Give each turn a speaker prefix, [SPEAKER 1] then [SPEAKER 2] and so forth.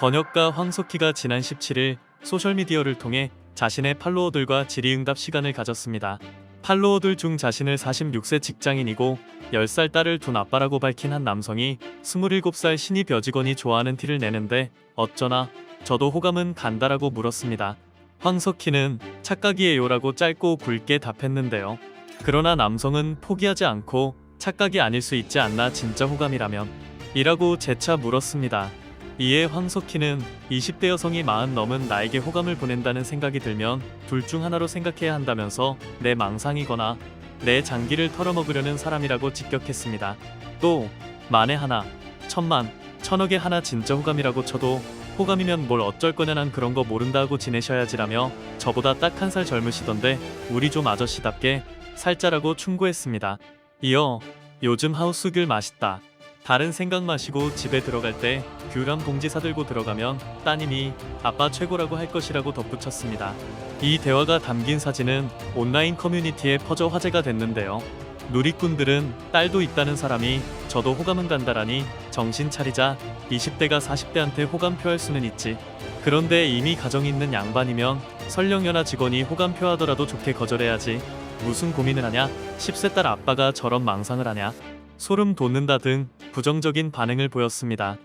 [SPEAKER 1] 번역가 황석희가 지난 17일 소셜미디어를 통해 자신의 팔로워들과 질의응답 시간을 가졌습니다. 팔로워들 중 자신을 46세 직장인이고 10살 딸을 둔 아빠라고 밝힌 한 남성이 27살 신입 여직원이 좋아하는 티를 내는데 어쩌나 저도 호감은 간다라고 물었습니다. 황석희는 착각이에요라고 짧고 굵게 답했는데요. 그러나 남성은 포기하지 않고 착각이 아닐 수 있지 않나 진짜 호감이라면 이라고 재차 물었습니다. 이에 황석희는 20대 여성이 마흔 넘은 나에게 호감을 보낸다는 생각이 들면 둘 중 하나로 생각해야 한다면서 내 망상이거나 내 장기를 털어먹으려는 사람이라고 직격했습니다. 또 만에 하나, 천만, 천억에 하나 진짜 호감이라고 쳐도 호감이면 뭘 어쩔 거냐 난 그런 거 모른다 하고 지내셔야지라며 저보다 딱 한 살 젊으시던데 우리 좀 아저씨답게 살자라고 충고했습니다. 이어 요즘 하우스귤 맛있다. 다른 생각 마시고 집에 들어갈 때 귤한 봉지 사들고 들어가면 따님이 아빠 최고라고 할 것이라고 덧붙였습니다. 이 대화가 담긴 사진은 온라인 커뮤니티에 퍼져 화제가 됐는데요. 누리꾼들은 딸도 있다는 사람이 저도 호감은 간다라니 정신 차리자 20대가 40대한테 호감 표할 수는 있지. 그런데 이미 가정 있는 양반이면 설령 연하 직원이 호감 표하더라도 좋게 거절해야지. 무슨 고민을 하냐? 10세 딸 아빠가 저런 망상을 하냐? 소름 돋는다 등 부정적인 반응을 보였습니다.